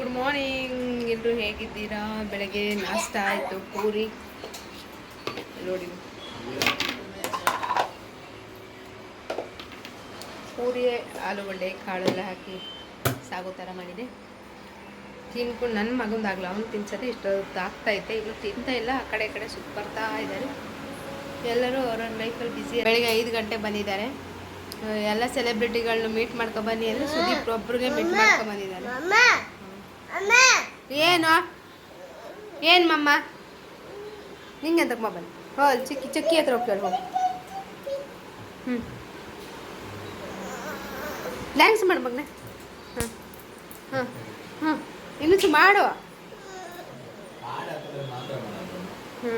Good morning ಎಲ್ಲರೂ ಹೇಗಿದ್ದೀರಾ? ಬೆಳಗ್ಗೆ ನಾಷ್ಟ ಆಯಿತು, ಪೂರಿ. ನೋಡಿ. ಪೂರಿ, ಆಲೂಗಡ್ಡೆ, ಕಾಳೆಲ್ಲ ಹಾಕಿ ಸಾಗೋ ಥರ ಮಾಡಿದೆ. ತಿನ್ಕೊಂಡು ನನ್ನ ಮಗಂದಾಗಲ್ಲ ಅವನು ತಿನ್ಸೋದೆ ಇಷ್ಟೊತ್ತು ಆಗ್ತಾ ಇದ್ದೆ. ಇವಾಗ ತಿಂತಾ ಇಲ್ಲ, ಆ ಕಡೆ ಕಡೆ ಸುತ್ತ ಬರ್ತಾ ಇದ್ದಾರೆ. ಎಲ್ಲರೂ ಅವ್ರವ್ರ ಲೈಫಲ್ಲಿ ಬಿಸಿ ಬೆಳಿಗ್ಗೆ ಐದು ಗಂಟೆ ಬಂದಿದ್ದಾರೆ. ಎಲ್ಲ ಸೆಲೆಬ್ರಿಟಿಗಳನ್ನ ಮೀಟ್ ಮಾಡ್ಕೊಬನ್ನಿ ಅಂದರೆ ಸುದೀಪ್ ಒಬ್ರಿಗೆ ಮೀಟ್ ಮಾಡ್ಕೊ ಬಂದಿದ್ದಾರೆ ಏನು? ಏನು ಮಮ್ಮ? ನಿಂಗೆ ಅಂತ ಮೊಬೈಲ್ ಹೋ, ಅಲ್ಲಿ ಚಿಕ್ಕಿ, ಚಕ್ಕಿ ಹತ್ರ ಹೋಗಿ ಕೇಳಿ ಹೋಗಿ. ಹ್ಞೂ ಡ್ಯಾನ್ಸ್ ಮಾಡು ಮಗನೇ. ಹಾಂ ಹಾಂ ಹಾಂ ಇನ್ನೂ ಮಾಡು. ಹ್ಞೂ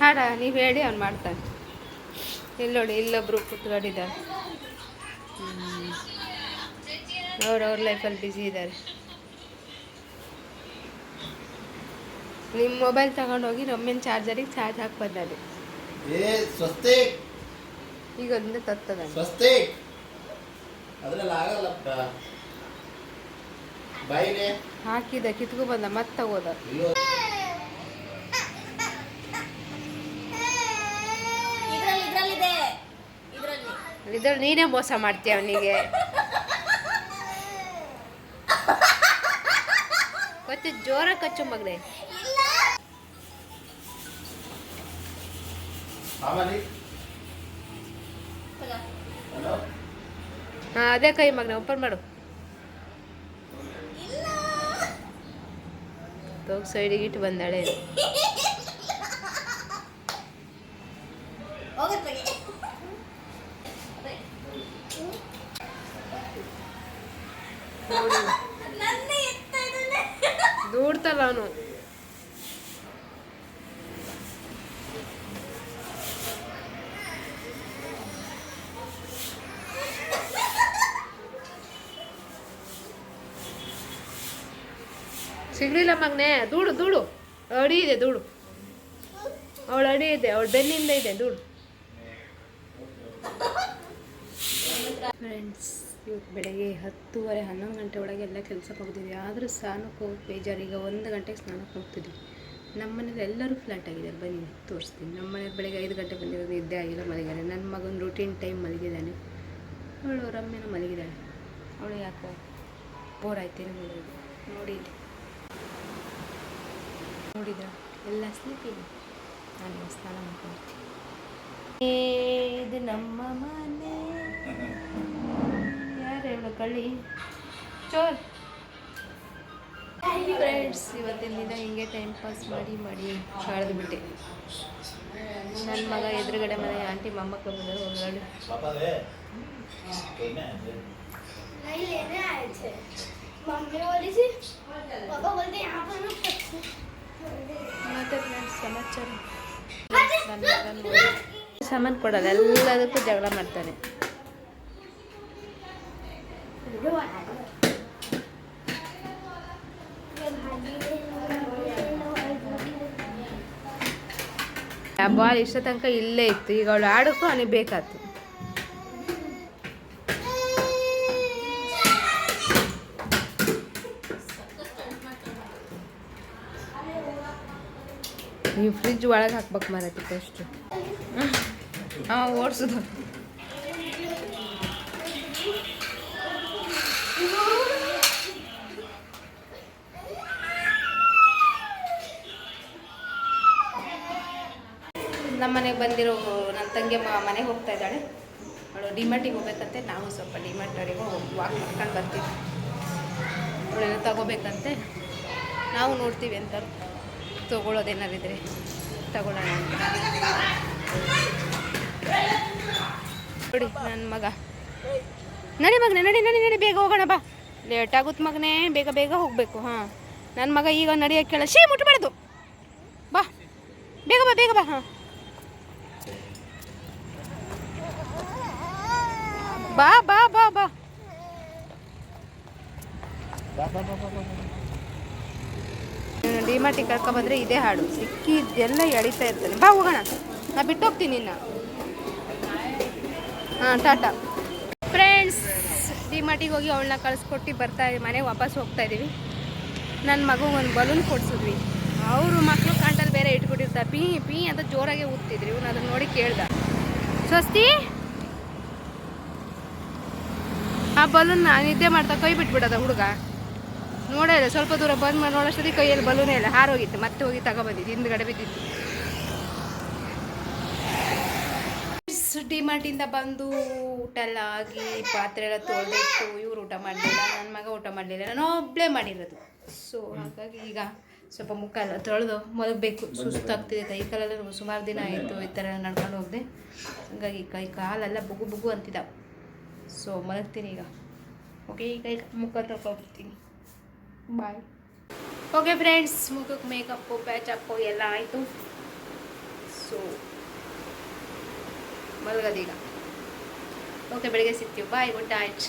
ಹಾಡ, ನೀವು ಹೇಳಿ, ಅವ್ನು ಮಾಡ್ತಾನೆ. ಇಲ್ಲಿ ನೋಡಿ, ಇಲ್ಲೊಬ್ರು ಕುತ್ಕೊಂಡಿದ್ದಾರೆ. ಅವ್ರವ್ರ ಲೈಫಲ್ಲಿ ಬ್ಯುಸಿ ಇದ್ದಾರೆ. ನಿಮ್ಮ ಮೊಬೈಲ್ ತಗೊಂಡೋಗಿ ರಮ್ಯನ ಚಾರ್ಜರಿಗೆ ಚಾರ್ಜ್ ಹಾಕಿ ಬಂದದೆ ಏ ಸ್ವಸ್ತಿಕ್. ಈಗ ಒಂದು ತತ್ತದ ಸ್ವಸ್ತಿಕ್. ಅದ್ರಲ್ಲಿ ಆಗಲ್ಲಪ್ಪ. ಬೈನೆ ಹಾಕಿದ ಕಿತ್ಕೊ ಬಂದ ಮತ್ತೆ ತಗೋದ. ಇದ್ರಲ್ಲಿ ನೀನೇ ಮೋಸ ಮಾಡ್ತೀಯ ಅವನಿಗೆ? ಮತ್ತೆ ಜೋರ ಕಚ್ಚು ಮಗನೆ. ಮಾಮಲಿ. ಹಲೋ. ಹಾಂ ಅದೇ ಕೈ ಮಗನ ಓಪನ್ ಮಾಡು. ಇಲ್ಲ. ಹೋಗಿ ಸೈಡಿಗೆ ಇಟ್ಟು ಬಂದಾಳೆ. ದೂಡ್ತಲ್ಲ ಅವನು. ಸಿಗ್ಲಿಲ್ಲ ಮಗನೇ. ದೂಡು ದೂಡು. ಅಡಿ ಇದೆ, ದೂಡು. ಅವಳ ಅಡಿ ಇದೆ, ಅವಳ ಬೆನ್ನಿಂದ ಇದೆ, ದೂಡು. ಫ್ರೆಂಡ್ಸ್ ಇವತ್ತು ಬೆಳಗ್ಗೆ ಹತ್ತುವರೆ, ಹನ್ನೊಂದು ಗಂಟೆ ಒಳಗೆ ಎಲ್ಲ ಕೆಲಸಕ್ಕೆ ಹೋಗ್ತಿದ್ವಿ. ಆದರೂ ಸ್ನಾನಕ್ಕೆ ಹೋಗಿ ಬೇಜಾರು, ಈಗ ಒಂದು ಗಂಟೆಗೆ ಸ್ನಾನಕ್ಕೆ ಹೋಗ್ತಿದ್ವಿ. ನಮ್ಮ ಮನೇಲಿ ಎಲ್ಲರೂ ಫ್ಲಾಟ್ ಆಗಿದ್ದಾರೆ. ಬನ್ನಿ, ತೋರಿಸ್ತೀನಿ. ನಮ್ಮ ಮನೇಲಿ ಬೆಳಗ್ಗೆ ಐದು ಗಂಟೆ ಬಂದಿರೋದು ಇದ್ದೇ ಆಗಿಲ್ಲ ಮಲಗಿದ್ದಾರೆ ನನ್ನ ಮಗನ ರೂಟೀನ್ ಟೈಮ್ ಮಲಗಿದ್ದಾನೆ. ಅವಳು ರಮ್ಯನ ಮಲಗಿದ್ದಾಳೆ. ಅವಳು ಯಾಕೋ ಬೋರ್ ಆಯ್ತೇನೆ ಮಲಗಿದ್ದು ನೋಡಿ ನೋಡಿದ ಎಲ್ಲ ಸ್ಲೀಪಿಂಗ್ ನಾನು ಸ್ನಾನ ಮಾಡ್ಕೊಳ್ತೀನಿ ಇದು ನಮ್ಮ ಮನೆ. ಯಾರು ಹೇಳು ಕಳ್ಳಿ? ಚೋರ್. ಫ್ರೆಂಡ್ಸ್ ಇವತ್ತಿನ ದಿನ ಹಿಂಗೆ ಟೈಮ್ ಪಾಸ್ ಮಾಡಿ ಮಾಡಿ ಕಳೆದು ಬಿಟ್ಟೆ. ನನ್ನ ಮಗ ಎದುರುಗಡೆ ಮನೆ ಆಂಟಿ ಮೊಮ್ಮಕ್ಕಳು ಬಂದರು ಹೊರಗಡೆ ಸಮಾಚಾರ ಸಾಮಾನು ಕೊಡಲ್ಲ, ಎಲ್ಲದಕ್ಕೂ ಜಗಳ ಮಾಡ್ತಾನೆ. ಆ ಬಾಲ್ ಇಷ್ಟ ತನಕ ಇಲ್ಲೇ ಇತ್ತು, ಈಗ ಅವಳು ಆಡೋಕ್ಕೂ ಅವನಿಗೆ ಬೇಕಾಯ್ತು ನೀವು ಫ್ರಿಜ್ ಒಳಗೆ ಹಾಕ್ಬೇಕು ಮರತಿ ಫಸ್ಟು ಹಾಂ, ಓಡಿಸೋದು. ನಮ್ಮ ಮನೆಗೆ ಬಂದಿರೋ ನನ್ನ ತಂಗಿ ಮನೆಗೆ ಹೋಗ್ತಾ ಇದ್ದಾಳೆ. ಅವಳು ಡಿಮಾರ್ಟಿಗೆ ಹೋಗ್ಬೇಕಂತೆ, ನಾವು ಸ್ವಲ್ಪ ಡಿಮಾರ್ಟವರೆಗೂ ವಾಕ್ ಮಾಡ್ಕೊಂಡು ಬರ್ತೀವಿ. ಅವಳೆಲ್ಲ ತಗೋಬೇಕಂತೆ. ನಾವು ನೋಡ್ತೀವಿ ಅಂತ ತೊಗೊಳೋದೇನಾರಿದ್ರೆ ತಗೊಳ್ಳೋಣ ನೋಡಿ ನನ್ನ ಮಗ. ನಡಿ ಮಗನೇ, ನಡಿ ನಡಿ ನಡಿ, ಬೇಗ ಹೋಗೋಣ, ಬಾ. ಲೇಟ್ ಆಗುತ್ತೆ ಮಗನೇ, ಬೇಗ ಬೇಗ ಹೋಗಬೇಕು, ಹಾಂ. ನನ್ನ ಮಗ ಈಗ ನಡಿಯೋಕ್ಕೆ ಕೇಳ ಶೀ ಮುಟ್ಬಾರ್ದು ಬಾ. ಬೇಗ ಬಾ ಬೇಗ ಬಾ, ಹಾಂ. ಬಾ ಬಾ ಬಾ ಬಾ. ಡಿಮಾರ್ಟಿಗೆ ಕರ್ಕೊಬಂದ್ರೆ ಇದೇ ಹಾಡು. ಸಿಕ್ಕಿದ್ದೆಲ್ಲ ಎಳಿತಾ ಇರ್ತಾನೆ. ಬಾ ಹೋಗೋಣ. ನಾ ಬಿಟ್ಟು ಹೋಗ್ತೀನಿ ಇನ್ನ. ಹಾಂ, ಟಾಟಾ. ಫ್ರೆಂಡ್ಸ್ ಡಿಮಾರ್ಟಿಗೆ ಹೋಗಿ ಅವಳನ್ನ ಕಳಿಸ್ಕೊಟ್ಟು ಬರ್ತಾ ಮನೆಗೆ ವಾಪಸ್ ಹೋಗ್ತಾ ಇದ್ದೀವಿ ನನ್ನ ಮಗು ಒಂದು ಬಲೂನ್ ಕೊಡ್ಸಿದ್ವಿ. ಅವರು ಮಕ್ಕಳು ಕಾಂಟಲ್ಲಿ ಬೇರೆ ಇಟ್ಬಿಟ್ಟಿರ್ತಾರೆ ಪೀ ಪೀ ಅಂತ ಜೋರಾಗೆ ಊದ್ತಿದ್ರಿ. ಇವ್ನು ಅದನ್ನ ನೋಡಿ ಕೇಳ್ದ. ಸ್ವಸ್ತಿ? ಆ ಬಲೂನ್ ನಿದ್ದೆ ಮಾಡ್ತಾ ಕೈ ಬಿಟ್ಬಿಡದ ಹುಡುಗ. ನೋಡೇ ಸ್ವಲ್ಪ ದೂರ ಬಂದ್ ಮಾಡಿ ನೋಡೋಷ್ಟೊತ್ತಿಗೆ ಕೈಯಲ್ಲಿ ಬಲೂನೇ ಇಲ್ಲ. ಹಾರೋಗಿತ್ತು ಮತ್ತೆ ಹೋಗಿ ತಗೊಬಂದಿದ್ದು, ಹಿಂದ್ಗಡೆ ಬಿದ್ದಿತ್ತು ಡಿಮಾರ್ಟಿಂದ ಬಂದು ಊಟ ಎಲ್ಲ ಆಗಿ, ಪಾತ್ರೆ ಎಲ್ಲ ತೊಳೆದಿಟ್ಟು ಇವ್ರು ಊಟ ಮಾಡಲಿಲ್ಲ ನನ್ನ ಮಗ ಊಟ ಮಾಡಲಿಲ್ಲ, ನಾನು ಒಬ್ಬಳೇ ಮಾಡಿರೋದು. ಸೊ ಹಾಗಾಗಿ ಈಗ ಸ್ವಲ್ಪ ಮುಖ ಎಲ್ಲ ತೊಳೆದು ಮಲಗಬೇಕು. ಸುಸ್ತಾಗ್ತಿದೆ, ಕೈ ಕಾಲೆಲ್ಲ ಸುಮಾರು ದಿನ ಆಯಿತು ಈ ಥರ ನಡ್ಕೊಂಡು ಹೋಗಿದೆ. ಹಾಗಾಗಿ ಕೈ ಕಾಲೆಲ್ಲ ಬುಗು ಬುಗು ಅಂತಿದ್ದ ಸೊ ಮಲಗ್ತೀನಿ ಈಗ. ಓಕೆ ಈಗ ಮುಖ ತೊಳ್ಕೊಬಿಡ್ತೀನಿ. ಬಾಯ್ ಓಕೆ ಫ್ರೆಂಡ್ಸ್ ಮುಖಕ್ಕೆ ಮೇಕಪ್ಪು ಪ್ಯಾಚಪ್ಪು ಎಲ್ಲ ಆಯಿತು ಸೊ ಮಲಗದೀಗ. ಓಕೆ ಬೆಳಗ್ಗೆ ಸಿಗ್ತೀವಿ. Bye good night